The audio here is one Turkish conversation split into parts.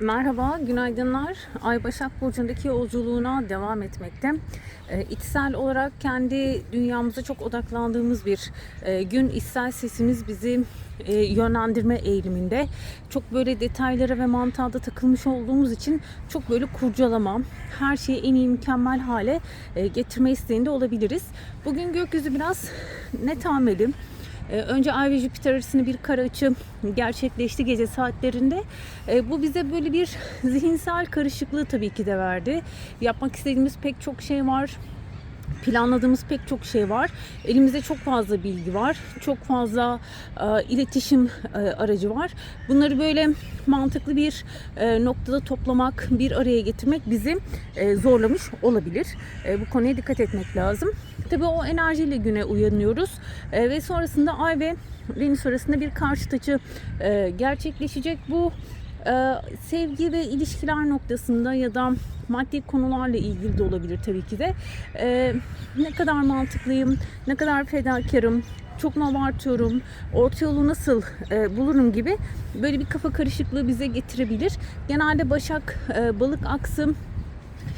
Merhaba, günaydınlar. Ay Başak Burcu'ndaki yolculuğuna devam etmekte. E, içsel olarak kendi dünyamıza çok odaklandığımız bir e, gün. içsel sesimiz bizi e, yönlendirme eğiliminde. Çok böyle detaylara ve mantığa takılmış olduğumuz için çok böyle kurcalama, her şeyi en iyi mükemmel hale e, getirme isteğinde olabiliriz. Bugün gökyüzü biraz net ameli. Ee, Önce Ay ve Jüpiter arasında bir kara açı gerçekleşti gece saatlerinde. Ee, Bu bize böyle bir zihinsel karışıklığı tabii ki de verdi. Yapmak istediğimiz pek çok şey var planladığımız pek çok şey var. Elimizde çok fazla bilgi var. Çok fazla e, iletişim e, aracı var. Bunları böyle mantıklı bir e, noktada toplamak, bir araya getirmek bizi e, zorlamış olabilir. E, bu konuya dikkat etmek lazım. Tabii o enerjiyle güne uyanıyoruz. E, ve sonrasında Ay ve Venüs arasında bir karşıt açı e, gerçekleşecek. Bu e, sevgi ve ilişkiler noktasında ya da maddi konularla ilgili de olabilir tabii ki de. E, ne kadar mantıklıyım, ne kadar fedakarım, çok mu abartıyorum, orta yolu nasıl e, bulurum gibi böyle bir kafa karışıklığı bize getirebilir. Genelde Başak, e, Balık aksı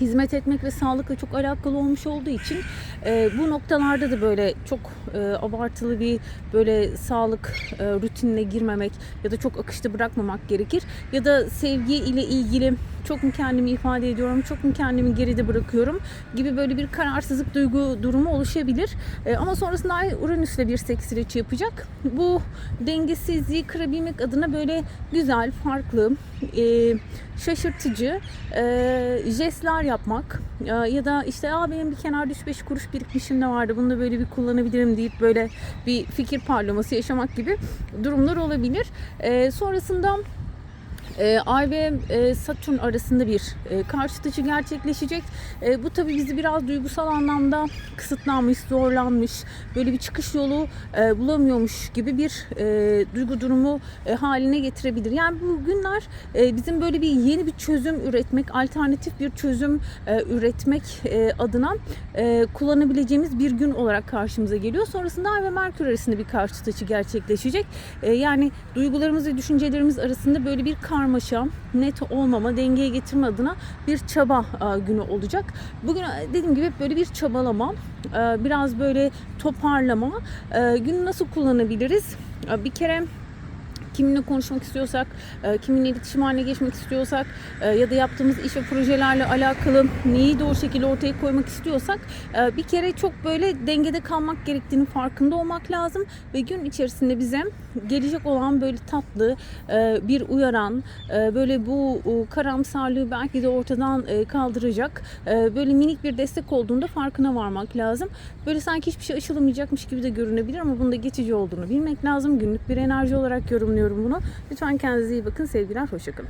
hizmet etmek ve sağlıkla çok alakalı olmuş olduğu için e, bu noktalarda da böyle çok e, abartılı bir böyle sağlık e, rutinine girmemek ya da çok akışta bırakmamak gerekir. Ya da sevgi ile ilgili çok mu kendimi ifade ediyorum, çok mu kendimi geride bırakıyorum gibi böyle bir kararsızlık duygu durumu oluşabilir. E, ama sonrasında Ay Uranüs'le bir seksiliçi yapacak. Bu dengesizliği kırabilmek adına böyle güzel, farklı, e, şaşırtıcı e, jestler yapmak e, ya da işte Aa, benim bir kenarda 3-5 kuruş birikmişim de vardı bunu da böyle bir kullanabilirim deyip böyle bir fikir parlaması yaşamak gibi durumlar olabilir. E, sonrasında Ay ve e, Satürn arasında bir e, karşıt açı gerçekleşecek. E, bu tabii bizi biraz duygusal anlamda kısıtlanmış, zorlanmış, böyle bir çıkış yolu bulamıyormuş gibi bir duygu durumu haline getirebilir. Yani bu günler bizim böyle bir yeni bir çözüm üretmek, alternatif bir çözüm üretmek adına kullanabileceğimiz bir gün olarak karşımıza geliyor. Sonrasında Ay ve Merkür arasında bir karşıt açı gerçekleşecek. Yani duygularımız ve düşüncelerimiz arasında böyle bir karmaşa, net olmama, dengeye getirme adına bir çaba e, günü olacak. Bugün e, dediğim gibi hep böyle bir çabalama, e, biraz böyle toparlama. Günü nasıl kullanabiliriz? Bir kere kiminle konuşmak istiyorsak, e, kiminle iletişim haline geçmek istiyorsak e, ya da yaptığımız iş ve projelerle alakalı neyi doğru şekilde ortaya koymak istiyorsak e, bir kere çok böyle dengede kalmak gerektiğini farkında olmak lazım ve gün içerisinde bize gelecek olan böyle tatlı bir uyaran böyle bu karamsarlığı belki de ortadan kaldıracak böyle minik bir destek olduğunda farkına varmak lazım. Böyle sanki hiçbir şey aşılamayacakmış gibi de görünebilir ama bunda geçici olduğunu bilmek lazım. Günlük bir enerji olarak yorumluyorum bunu. Lütfen kendinize iyi bakın. Sevgiler, hoşçakalın.